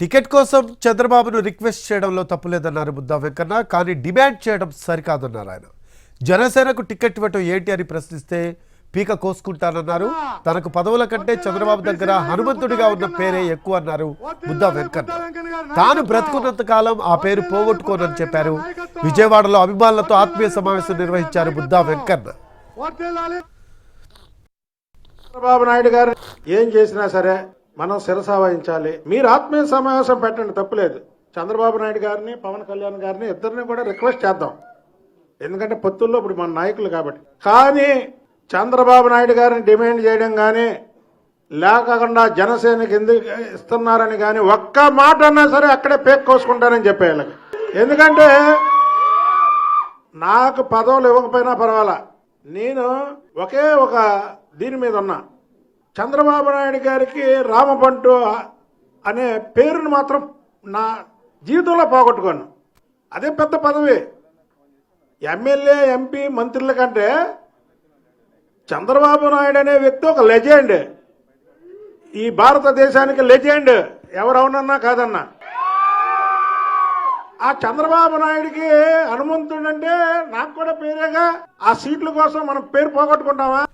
Ticket కోసం చంద్రబాబును request చేయడంలో తప్పులేదన్నారు ముద్దా వెంకన్న కానీ డిమాండ్ చేయడం సరికాదన్నారు ఆయన జనసేనకు టికెట్ ఇవ్వటం ఏంటి అని ప్రశ్నిస్తే పీక కోసుకుంటానన్నారు తనకు పదవుల కంటే చంద్రబాబు దగ్గర హనుమంతుడిగా ఉన్న పేరే ఎక్కువ అన్నారు ముద్దా వెంకన్న తాను బ్రతుకున్నంత కాలం ఆ పేరు పోగొట్టుకోనని చెప్పారు విజయవాడలో అభిమానులతో ఆత్మీయ సమావేశం నిర్వహించారు ముద్దా వెంకన్న చంద్రబాబు నాయుడు గారు ఏం చేసినా సరే మనం శిరస వహించాలి. మీరు ఆత్మీయ సమావేశం పెట్టండి తప్పులేదు చంద్రబాబు నాయుడు గారిని పవన్ కళ్యాణ్ గారిని ఇద్దరిని కూడా రిక్వెస్ట్ చేద్దాం. ఎందుకంటే పొత్తుల్లో ఇప్పుడు మన నాయకులు కాబట్టి. కానీ చంద్రబాబు నాయుడు గారిని డిమాండ్ చేయడం కానీ లేకుండా జనసేనకి ఎందుకు ఇస్తున్నారని కానీ ఒక్క మాట అన్నా సరే అక్కడే పేక్ కోసుకుంటానని చెప్పేయాలి ఎందుకంటే నాకు పదవులు ఇవ్వకపోయినా పర్వాలా. నేను ఒకే ఒక దీని మీద ఉన్నా. చంద్రబాబు నాయుడు గారికి రామబంటు అనే పేరును మాత్రం నా జీవితంలో పోగొట్టుకోను అదే పెద్ద పదవి. ఎమ్మెల్యే ఎంపీ మంత్రుల కంటే చంద్రబాబు నాయుడు అనే వ్యక్తి ఒక లెజెండ్. ఈ భారతదేశానికి లెజెండ్. ఎవరవునన్నా కాదన్నా. ఆ చంద్రబాబు నాయుడికి హనుమంతుడు అంటే నాకు కూడా పేరేగా. ఆ సీట్ల కోసం మనం పేరు పోగొట్టుకుంటామా?